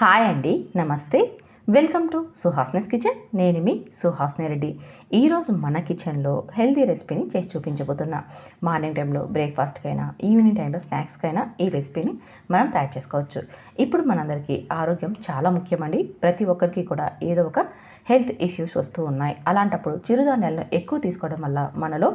Hi అండి నమస్తే. Welcome to సుహాస్నెస్ కిచెన్. నేను మీ సుహాస్నే రెడ్డి. ఈరోజు మన కిచెన్లో హెల్తీ రెసిపీని చేసి చూపించబోతున్నా. మార్నింగ్ టైంలో బ్రేక్ఫాస్ట్కైనా ఈవినింగ్ టైంలో స్నాక్స్కైనా ఈ రెసిపీని మనం తయారు చేసుకోవచ్చు. ఇప్పుడు మనందరికీ ఆరోగ్యం చాలా ముఖ్యమండి. ప్రతి ఒక్కరికి కూడా ఏదో ఒక హెల్త్ ఇష్యూస్ వస్తూ ఉన్నాయి. అలాంటప్పుడు చిరుధాన్యాలను ఎక్కువ తీసుకోవడం వల్ల మనలో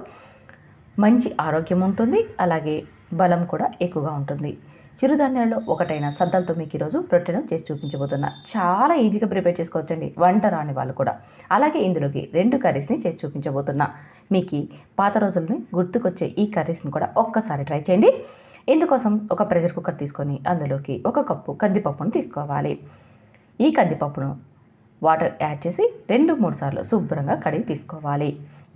మంచి ఆరోగ్యం ఉంటుంది. అలాగే బలం కూడా ఎక్కువగా ఉంటుంది. చిరుధాన్యాల్లో ఒకటైన సద్దలతో మీకు ఈరోజు రొట్టెను చేసి చూపించబోతున్నా. చాలా ఈజీగా ప్రిపేర్ చేసుకోవచ్చండి. వంట రాని వాళ్ళు కూడా. అలాగే ఇందులోకి రెండు కర్రీస్ని చేసి చూపించబోతున్నా. మీకు పాత రోజుల్ని గుర్తుకొచ్చే ఈ కర్రీస్ని కూడా ఒక్కసారి ట్రై చేయండి. ఇందుకోసం ఒక ప్రెషర్ కుక్కర్ తీసుకొని అందులోకి ఒక కప్పు కందిపప్పును తీసుకోవాలి. ఈ కందిపప్పును వాటర్ యాడ్ చేసి రెండు మూడు సార్లు శుభ్రంగా కడిగి తీసుకోవాలి.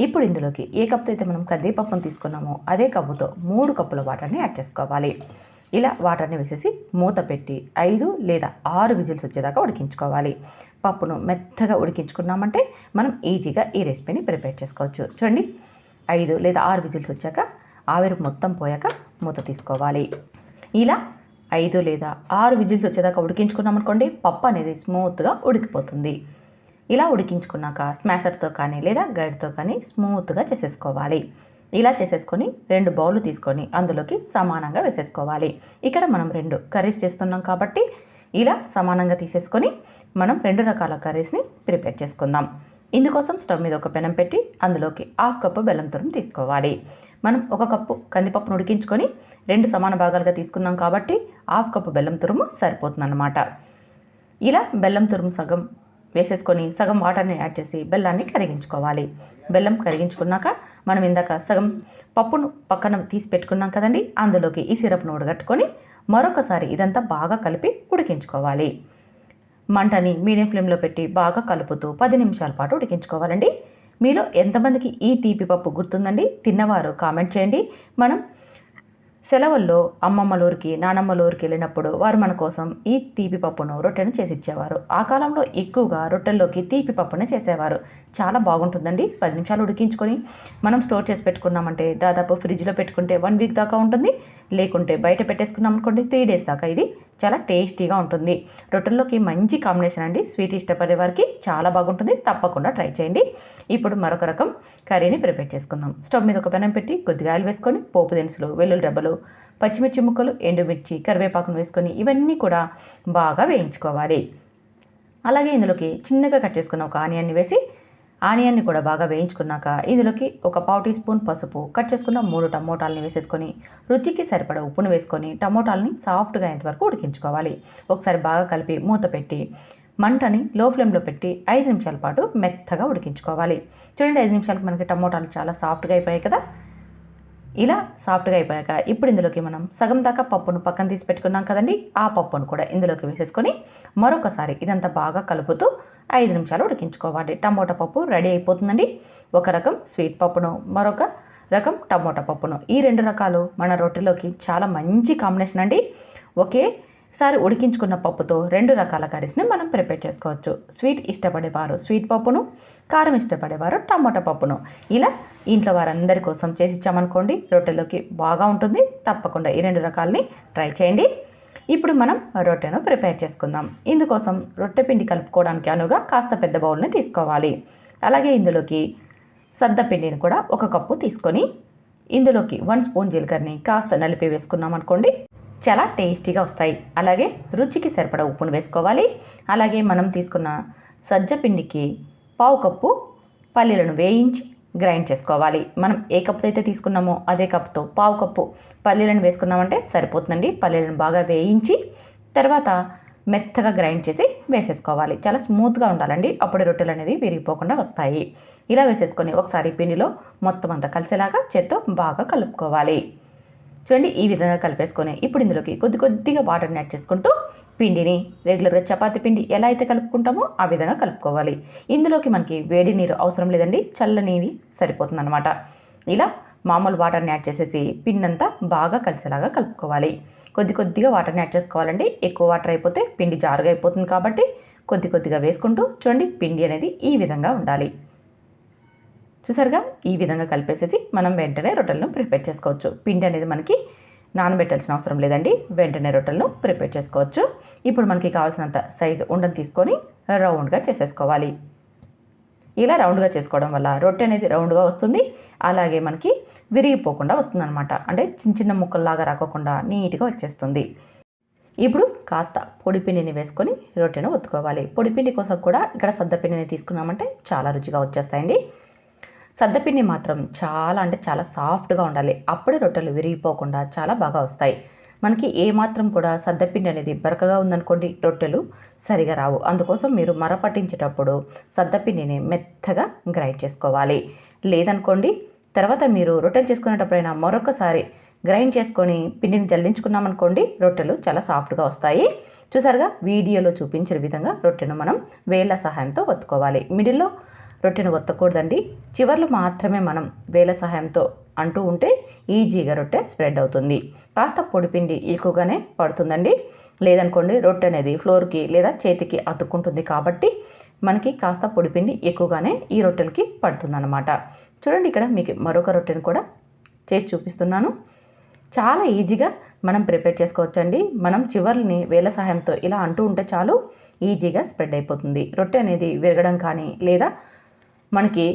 ఇప్పుడు ఇందులోకి ఏ కప్పుతో అయితే మనం కందిపప్పును తీసుకున్నామో అదే కప్పుతో మూడు కప్పుల వాటర్ని యాడ్ చేసుకోవాలి. ఇలా వాటర్ని వేసేసి మూత పెట్టి ఐదు లేదా ఆరు విజిల్స్ వచ్చేదాకా ఉడికించుకోవాలి. పప్పును మెత్తగా ఉడికించుకున్నామంటే మనం ఈజీగా ఈ రెసిపీని ప్రిపేర్ చేసుకోవచ్చు. చూడండి ఐదు లేదా ఆరు విజిల్స్ వచ్చాక ఆవిరి మొత్తం పోయాక మూత తీసుకోవాలి. ఇలా ఐదు లేదా ఆరు విజిల్స్ వచ్చేదాకా ఉడికించుకున్నామనుకోండి పప్పు అనేది స్మూత్గా ఉడికిపోతుంది. ఇలా ఉడికించుకున్నాక స్మాషర్తో కానీ లేదా గైడ్తో కానీ స్మూత్గా చేసేసుకోవాలి. ఇలా చేసేసుకొని రెండు బౌళ్ళు తీసుకొని అందులోకి సమానంగా వేసేసుకోవాలి. ఇక్కడ మనం రెండు కర్రీస్ చేస్తున్నాం కాబట్టి ఇలా సమానంగా తీసేసుకొని మనం రెండు రకాల కర్రీస్ని ప్రిపేర్ చేసుకుందాం. ఇందుకోసం స్టవ్ మీద ఒక పెనం పెట్టి అందులోకి హాఫ్ కప్పు బెల్లం తురుము తీసుకోవాలి. మనం ఒక కప్పు కందిపప్పును ఉడికించుకొని రెండు సమాన భాగాలుగా తీసుకున్నాం కాబట్టి హాఫ్ కప్పు బెల్లం తురుము సరిపోతుందన్నమాట. ఇలా బెల్లం తురుము సగం వేసేసుకొని సగం వాటర్ని యాడ్ చేసి బెల్లాన్ని కరిగించుకోవాలి. బెల్లం కరిగించుకున్నాక మనం ఇందాక సగం పప్పును పక్కన తీసి పెట్టుకున్నాం కదండి అందులోకి ఈ సిరప్ను ఉడగట్టుకొని మరొకసారి ఇదంతా బాగా కలిపి ఉడికించుకోవాలి. మంటని మీడియం ఫ్లేమ్లో పెట్టి బాగా కలుపుతూ పది నిమిషాల పాటు ఉడికించుకోవాలండి. మీలో ఎంతమందికి ఈ తీపి పప్పు గుర్తుందండి? తిన్నవారు కామెంట్ చేయండి. మనం సెలవుల్లో అమ్మమ్మలూరికి ఊరికి ఊరికి వెళ్ళినప్పుడు వారు మన కోసం ఈ తీపి పప్పును రొట్టెను చేసి ఇచ్చేవారు ఆ కాలంలో ఎక్కువగా రొట్టెల్లోకి తీపి పప్పునే చేసేవారు. చాలా బాగుంటుందండి. పది నిమిషాలు ఉడికించుకొని మనం స్టోర్ చేసి పెట్టుకున్నామంటే దాదాపు ఫ్రిడ్జ్లో పెట్టుకుంటే వన్ వీక్ దాకా ఉంటుంది. లేకుంటే బయట పెట్టేసుకున్నాం అనుకోండి త్రీ డేస్ దాకా ఇది చాలా టేస్టీగా ఉంటుంది. రొట్టెల్లోకి మంచి కాంబినేషన్ అండి. స్వీట్ ఇష్టపడే వారికి చాలా బాగుంటుంది. తప్పకుండా ట్రై చేయండి. ఇప్పుడు మరొక రకం కర్రీని ప్రిపేర్ చేసుకుందాం. స్టవ్ మీద ఒక పెనం పెట్టి కొద్దిగా ఆయిల్ వేసుకొని పోపు దినుసులు వెల్లుల్లి డబ్బలు పచ్చిమిర్చి ముక్కలు ఎండుమిర్చి కరివేపాకును వేసుకొని ఇవన్నీ కూడా బాగా వేయించుకోవాలి. అలాగే ఇందులోకి చిన్నగా కట్ చేసుకున్న ఒక ఆనియన్ని వేసి ఆనియన్ని కూడా బాగా వేయించుకున్నాక ఇందులోకి ఒక పావు టీ స్పూన్ పసుపు కట్ చేసుకున్న మూడు టమోటాలని వేసేసుకొని రుచికి సరిపడ ఉప్పును వేసుకొని టమోటాలని సాఫ్ట్గా అయ్యేంతవరకు ఉడికించుకోవాలి. ఒకసారి బాగా కలిపి మూత పెట్టి మంటని లో ఫ్లేమ్లో పెట్టి ఐదు నిమిషాల పాటు మెత్తగా ఉడికించుకోవాలి. చూడండి ఐదు నిమిషాలకు మనకి టమోటాలు చాలా సాఫ్ట్గా అయిపోయాయి కదా? ఇలా సాఫ్ట్గా అయిపోయాక ఇప్పుడు ఇందులోకి మనం సగం దాకా పప్పును పక్కన తీసి పెట్టుకున్నాం కదండి ఆ పప్పును కూడా ఇందులోకి వేసేసుకొని మరొకసారి ఇదంతా బాగా కలుపుతూ ఐదు నిమిషాలు ఉడికించుకోవాలి. టమోటా పప్పు రెడీ అయిపోతుందండి. ఒక రకం స్వీట్ పప్పును మరొక రకం టమోటా పప్పును. ఈ రెండు రకాలు మన రొట్టెలోకి చాలా మంచి కాంబినేషన్ అండి. ఒకేసారి ఉడికించుకున్న పప్పుతో రెండు రకాల కర్రీస్ని మనం ప్రిపేర్ చేసుకోవచ్చు. స్వీట్ ఇష్టపడేవారు స్వీట్ పప్పును కారం ఇష్టపడేవారు టమోటా పప్పును. ఇలా ఇంట్లో వారందరి కోసం చేసి ఇచ్చామనుకోండి రొట్టెలోకి బాగా ఉంటుంది. తప్పకుండా ఈ రెండు రకాలని ట్రై చేయండి. ఇప్పుడు మనం రొట్టెను ప్రిపేర్ చేసుకుందాం. ఇందుకోసం రొట్టె పిండి కలుపుకోవడానికి అనువుగా కాస్త పెద్ద బౌల్ని తీసుకోవాలి. అలాగే ఇందులోకి సద్ద పిండిని కూడా ఒక కప్పు తీసుకొని ఇందులోకి వన్ స్పూన్ జీలకర్రని కాస్త నలిపి వేసుకున్నాం అనుకోండి చాలా టేస్టీగా వస్తాయి. అలాగే రుచికి సరిపడా ఉప్పును వేసుకోవాలి. అలాగే మనం తీసుకున్న సజ్జ పిండికి పావు కప్పు పల్లీలను వేయించి గ్రైండ్ చేసుకోవాలి. మనం ఏ కప్తో అయితే తీసుకున్నామో అదే కప్తో పావు కప్పు పల్లీలను వేసుకున్నామంటే సరిపోతుందండి. పల్లీలను బాగా వేయించి తర్వాత మెత్తగా గ్రైండ్ చేసి వేసేసుకోవాలి. చాలా స్మూత్గా ఉండాలండి. అప్పుడు రొట్టెలు అనేది విరిగిపోకుండా వస్తాయి. ఇలా వేసేసుకొని ఒకసారి పిండిలో మొత్తం అంతా కలిసేలాగా చేత్తో బాగా కలుపుకోవాలి. చూడండి ఈ విధంగా కలిపేసుకొని ఇప్పుడు ఇందులోకి కొద్ది కొద్దిగా వాటర్ని యాడ్ చేసుకుంటూ పిండిని రెగ్యులర్గా చపాతి పిండి ఎలా అయితే కలుపుకుంటామో ఆ విధంగా కలుపుకోవాలి. ఇందులోకి మనకి వేడి నీరు అవసరం లేదండి చల్లనీవి సరిపోతుందన్నమాట. ఇలా మామూలు వాటర్ని యాడ్ చేసేసి పిండి అంతా బాగా కలిసేలాగా కలుపుకోవాలి. కొద్ది కొద్దిగా వాటర్ని యాడ్ చేసుకోవాలండి ఎక్కువ వాటర్ అయిపోతే పిండి జారుగా అయిపోతుంది కాబట్టి కొద్ది కొద్దిగా వేసుకుంటూ చూడండి పిండి అనేది ఈ విధంగా ఉండాలి. చూసారుగా? ఈ విధంగా కలిపేసేసి మనం వెంటనే రొట్టెలను ప్రిపేర్ చేసుకోవచ్చు. పిండి అనేది మనకి నానబెట్టాల్సిన అవసరం లేదండి. వెంటనే రొట్టెలను ప్రిపేర్ చేసుకోవచ్చు. ఇప్పుడు మనకి కావాల్సినంత సైజు ఉండని తీసుకొని రౌండ్గా చేసేసుకోవాలి. ఇలా రౌండ్గా చేసుకోవడం వల్ల రొట్టె అనేది రౌండ్గా వస్తుంది. అలాగే మనకి విరిగిపోకుండా వస్తుందన్నమాట. అంటే చిన్న చిన్న ముక్కల్లాగా రాకోకుండా నీట్గా వచ్చేస్తుంది. ఇప్పుడు కాస్త పొడిపిండిని వేసుకొని రొట్టెను ఒత్తుకోవాలి. పొడిపిండి కోసం కూడా ఇక్కడ సద్దపిండిని తీసుకున్నామంటే చాలా రుచిగా వచ్చేస్తాయండి. సద్దపిండి మాత్రం చాలా అంటే చాలా సాఫ్ట్గా ఉండాలి. అప్పుడే రొట్టెలు విరిగిపోకుండా చాలా బాగా వస్తాయి. మనకి ఏ మాత్రం కూడా సద్దపిండి అనేది బరకగా ఉందనుకోండి రొట్టెలు సరిగా రావు. అందుకోసం మీరు మర పట్టించేటప్పుడు సద్దపిండిని మెత్తగా గ్రైండ్ చేసుకోవాలి. లేదనుకోండి తర్వాత మీరు రొట్టెలు చేసుకునేటప్పుడైనా మరొకసారి గ్రైండ్ చేసుకొని పిండిని జల్లించుకున్నామనుకోండి రొట్టెలు చాలా సాఫ్ట్గా వస్తాయి. చూసారుగా? వీడియోలో చూపించిన విధంగా రొట్టెను మనం వేళ్ళ సహాయంతో ఒత్తుకోవాలి. మిడిల్లో రొట్టెను ఒత్తకూడదండి. చివర్లు మాత్రమే మనం వేల సహాయంతో అంటూ ఉంటే ఈజీగా రొట్టె స్ప్రెడ్ అవుతుంది. కాస్త పొడిపిండి ఎక్కువగానే పడుతుందండి. లేదనుకోండి రొట్టె అనేది ఫ్లోర్కి లేదా చేతికి అతుక్కుంటుంది కాబట్టి మనకి కాస్త పొడిపిండి ఎక్కువగానే ఈ రొట్టెలకి పడుతుందన్నమాట. చూడండి ఇక్కడ మీకు మరొక రొట్టెను కూడా చేసి చూపిస్తున్నాను. చాలా ఈజీగా మనం ప్రిపేర్ చేసుకోవచ్చండి. మనం చివర్ని వేల సహాయంతో ఇలా అంటూ ఉంటే చాలు ఈజీగా స్ప్రెడ్ అయిపోతుంది. రొట్టె అనేది విరగడం కానీ లేదా మనకి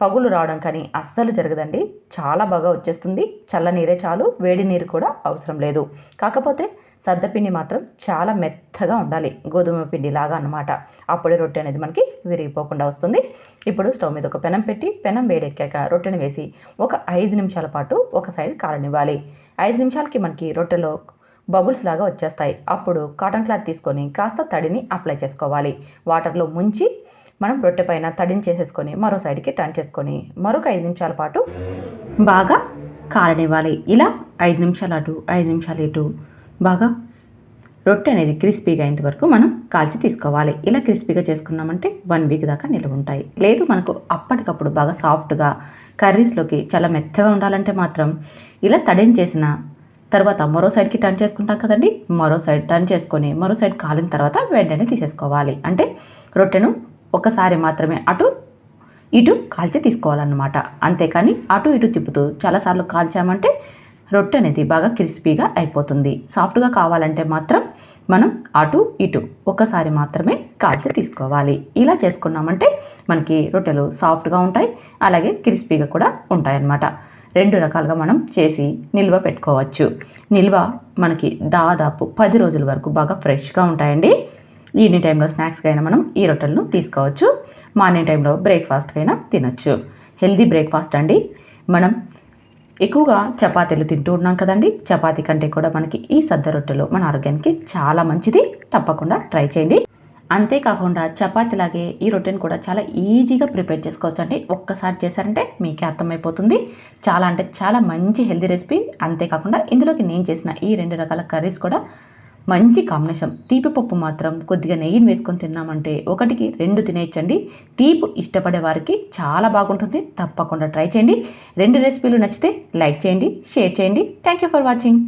పగులు రావడం కానీ అస్సలు జరగదండి. చాలా బాగా వచ్చేస్తుంది. చల్ల నీరే చాలు వేడి నీరు కూడా అవసరం లేదు. కాకపోతే సద్దపిండి మాత్రం చాలా మెత్తగా ఉండాలి. గోధుమ పిండి లాగా అన్నమాట అప్పుడే రొట్టె అనేది మనకి విరిగిపోకుండా వస్తుంది. ఇప్పుడు స్టవ్ మీద ఒక పెనం పెట్టి పెనం వేడెక్కాక రొట్టెని వేసి ఒక ఐదు నిమిషాల పాటు ఒక సైడ్ కాలనివ్వాలి ఐదు నిమిషాలకి మనకి రొట్టెలో బబుల్స్ లాగా వచ్చేస్తాయి. అప్పుడు కాటన్ క్లాత్ తీసుకొని కాస్త తడిని అప్లై చేసుకోవాలి. వాటర్లో ముంచి మనం రొట్టె పైన తడిని చేసేసుకొని మరో సైడ్కి టర్న్ చేసుకొని మరొక ఐదు నిమిషాల పాటు బాగా కాలనివ్వాలి ఇలా ఐదు నిమిషాలు అటు ఐదు నిమిషాలు ఇటు. బాగా రొట్టె అనేది క్రిస్పీగా అయ్యేంత వరకు మనం కాల్చి తీసుకోవాలి. ఇలా క్రిస్పీగా చేసుకున్నామంటే వన్ వీక్ దాకా నిల్వ ఉంటాయి. లేదు మనకు అప్పటికప్పుడు బాగా సాఫ్ట్గా కర్రీస్లోకి చాలా మెత్తగా ఉండాలంటే మాత్రం ఇలా తడిని చేసిన తర్వాత మరో సైడ్కి టర్న్ చేసుకుంటాం కదండి? మరో సైడ్ టర్న్ చేసుకొని మరో సైడ్ కాలిన తర్వాత వెంటనే తీసేసుకోవాలి. అంటే రొట్టెను ఒకసారి మాత్రమే అటు ఇటు కాల్చి తీసుకోవాలన్నమాట. అంతేకాని అటు ఇటు తిప్పుతూ చాలాసార్లు కాల్చామంటే రొట్టె అనేది బాగా క్రిస్పీగా అయిపోతుంది. సాఫ్ట్గా కావాలంటే మాత్రం మనం అటు ఇటు ఒకసారి మాత్రమే కాల్చి తీసుకోవాలి. ఇలా చేసుకున్నామంటే మనకి రొట్టెలు సాఫ్ట్గా ఉంటాయి అలాగే క్రిస్పీగా కూడా ఉంటాయి అన్నమాట రెండు రకాలుగా మనం చేసి నిల్వ పెట్టుకోవచ్చు. నిల్వ మనకి దాదాపు పది రోజుల వరకు బాగా ఫ్రెష్గా ఉంటాయండి. ఈవినింగ్ టైంలో స్నాక్స్కి అయినా మనం ఈ రొట్టెలను తీసుకోవచ్చు. మార్నింగ్ టైంలో బ్రేక్ఫాస్ట్కి అయినా తినొచ్చు. హెల్దీ బ్రేక్ఫాస్ట్ అండి. మనం ఎక్కువగా చపాతీలు తింటూ ఉన్నాం కదండి. చపాతీ కంటే కూడా మనకి ఈ సద్ద రొట్టెలు మన ఆరోగ్యానికి చాలా మంచిది. తప్పకుండా ట్రై చేయండి. అంతేకాకుండా చపాతీలాగే ఈ రొట్టెని కూడా చాలా ఈజీగా ప్రిపేర్ చేసుకోవచ్చు. అండి ఒక్కసారి చేశారంటే మీకే అర్థమైపోతుంది. చాలా అంటే చాలా మంచి హెల్దీ రెసిపీ. అంతేకాకుండా ఇందులోకి నేను చేసిన ఈ రెండు రకాల కర్రీస్ కూడా మంచి కాంబినేషన్. తీపి పప్పు మాత్రం కొద్దిగా నెయ్యిని వేసుకొని తిన్నామంటే ఒకటికి రెండు తినేయచ్చండి. తీపు ఇష్టపడే వారికి చాలా బాగుంటుంది. తప్పకుండా ట్రై చేయండి. రెండు రెసిపీలు నచ్చితే లైక్ చేయండి షేర్ చేయండి. Thank you for watching.